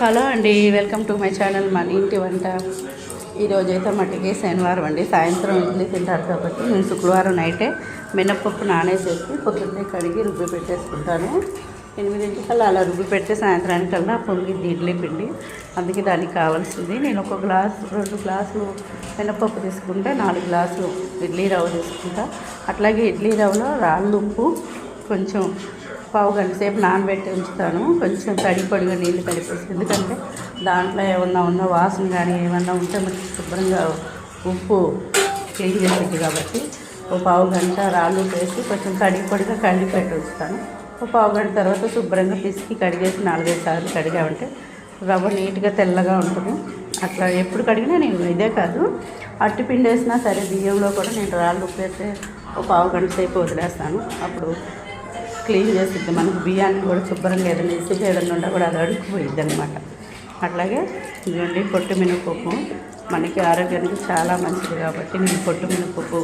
Hello అండి welcome to my channel మన ఇంటి వంట. ఈరోజు అయితే మట్టికి శనివారం అండి సాయంత్రం ఇడ్లీ తింటారు కాబట్టి నేను శుక్రవారం నైటే మినప్పప్పు నానేసేసి పొద్దున్నే కడిగి రుబ్బి పెట్టేసుకుంటాను. ఎనిమిదింటికల్లా అలా రుబ్బి పెడితే సాయంత్రానికల్లా పొంగిద్ది ఇడ్లీ పిండి. అందుకే దానికి కావాల్సింది నేను ఒక గ్లాస్ రెండు గ్లాసులు మినప్పప్పు తీసుకుంటే నాలుగు గ్లాసులు ఇడ్లీ రవ్వ తీసుకుంటా. అట్లాగే ఇడ్లీ రవ్వలో రాళ్ళు ఉప్పు కొంచెం పావు గంట సేపు నానబెట్టి ఉంచుతాను. కొంచెం తడి పొడిగా నీళ్ళు కలిపేసి. ఎందుకంటే దాంట్లో ఏమన్నా ఉన్న వాసన కానీ ఏమన్నా ఉంటే మనకి శుభ్రంగా ఉప్పు క్లీన్ చేసేది కాబట్టి ఒక పావు గంట రాళ్ళు వేసి కొంచెం తడి పొడిగా కడిగి పెట్టి ఉంచుతాను. ఒక పావు గంట తర్వాత శుభ్రంగా పిసికి కడిగేసి నాలుగైదు సార్లు కడిగామంటే రవ్వ నీట్గా తెల్లగా ఉంటుంది. అట్లా ఎప్పుడు కడిగినా నేను ఇదే కాదు. అట్టి పిండి వేసినా సరే బియ్యంలో కూడా నేను రాళ్ళు ఉప్పేస్తే ఒక పావు గంట సేపు వదిలేస్తాను. అప్పుడు క్లీన్ చేసిద్ది. మనకు బియ్యాన్ని కూడా శుభ్రంగా ఏదైనా ఇసుక ఏదైనా ఉంటే కూడా అది అడుక్కుపోయిద్ది అనమాట అట్లాగే ఇదిగోండి పొట్టు మినపప్పు. మనకి ఆరోగ్యానికి చాలా మంచిది కాబట్టి నేను పొట్టు మినపప్పు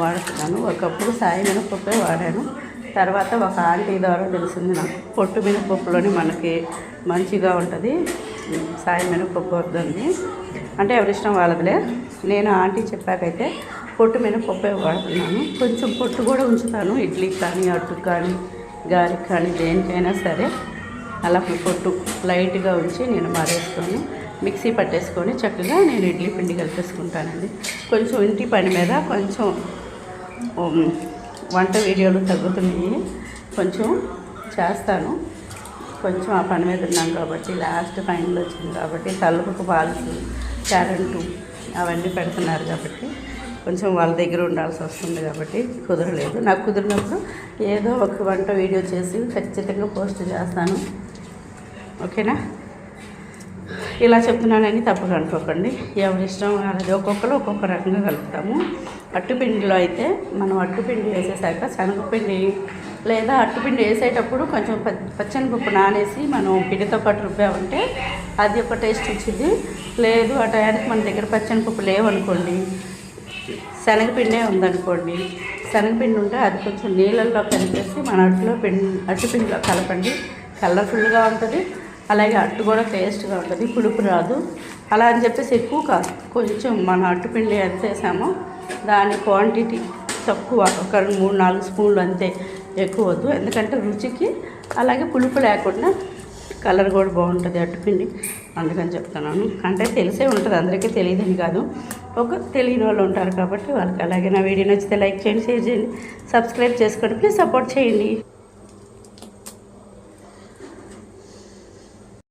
వాడుతున్నాను. ఒకప్పుడు సాయి మినపప్పే వాడాను. తర్వాత ఒక ఆంటీ ద్వారా తెలిసింది నాకు. పొట్టు మినపప్పులోని మనకి మంచిగా ఉంటుంది. సాయి మినపప్పు వద్దండి అంటే ఎవరిష్టం వాళ్ళదిలే. నేను ఆంటీ చెప్పాకైతే పొట్టు మినపప్పే వాడుతున్నాను. కొంచెం పొట్టు కూడా ఉంచుతాను. ఇడ్లీ కానీ అట్టుకు కానీ గారికి కానీ దేనికైనా సరే అలా పొట్టు లైట్గా ఉంచి నేను మారేసుకొని మిక్సీ పట్టేసుకొని చక్కగా నేను ఇడ్లీ పిండి కలిపేసుకుంటానండి. కొంచెం ఇంటి పని మీద కొంచెం వంట వీడియోలు తగ్గుతున్నాయి. కొంచెం చేస్తాను. కొంచెం ఆ పని మీద ఉన్నాం కాబట్టి లాస్ట్ టైంలో వచ్చింది కాబట్టి తలుపుకు పాలు క్యారెంటు అవన్నీ పెడుతున్నారు కాబట్టి కొంచెం వాళ్ళ దగ్గర ఉండాల్సి వస్తుంది కాబట్టి కుదరలేదు. నాకు కుదిరినప్పుడు ఏదో ఒక వంట వీడియో చేసి ఖచ్చితంగా పోస్ట్ చేస్తాను. ఓకేనా? ఇలా చెప్తున్నానని తప్పుగా అనుకోకండి. ఎవరి ఇష్టం అది ఒక్కొక్కరు ఒక్కొక్క రకంగా కలుపుతాము. అట్టుపిండిలో అయితే మనం అట్టుపిండి వేసేసాక శనగపిండి లేదా అట్టుపిండి వేసేటప్పుడు కొంచెం పచ్చనిపప్పు నానేసి మనం పిండితో పాటు రుబ్బామంటే అది ఒక టేస్ట్ వచ్చింది. లేదు ఆ టయానికి మన దగ్గర పచ్చనిపప్పు లేవనుకోండి. శనగపిండే ఉందనుకోండి. శనగపిండి ఉంటే అది కొంచెం నీళ్ళల్లో కలిపేసి మన అట్టులో పిండి అట్టుపిండిలో కలపండి. కలర్ఫుల్గా ఉంటుంది. అలాగే అట్టు కూడా టేస్ట్గా ఉంటుంది. పులుపు రాదు. అలా అని చెప్పేసి ఎక్కువ కాదు. కొంచెం మన అట్టుపిండి ఎంత వేసామో దాని క్వాంటిటీ తక్కువ. ఒక రెండు మూడు నాలుగు స్పూన్లు అంతే. ఎక్కువ వద్దు. ఎందుకంటే రుచికి అలాగే పులుపు లేకుండా కలర్ కూడా బాగుంటుంది అట్టుపిండి అందుకని చెప్తున్నాను. అంటే తెలిసే ఉంటుంది అందరికీ తెలియదని కాదు. ఒక తెలియని వాళ్ళు ఉంటారు కాబట్టి వాళ్ళకి అలాగే నా వీడియో నచ్చితే లైక్ చేయండి షేర్ చేయండి సబ్స్క్రైబ్ చేసుకోండి. ప్లీజ్ సపోర్ట్ చేయండి.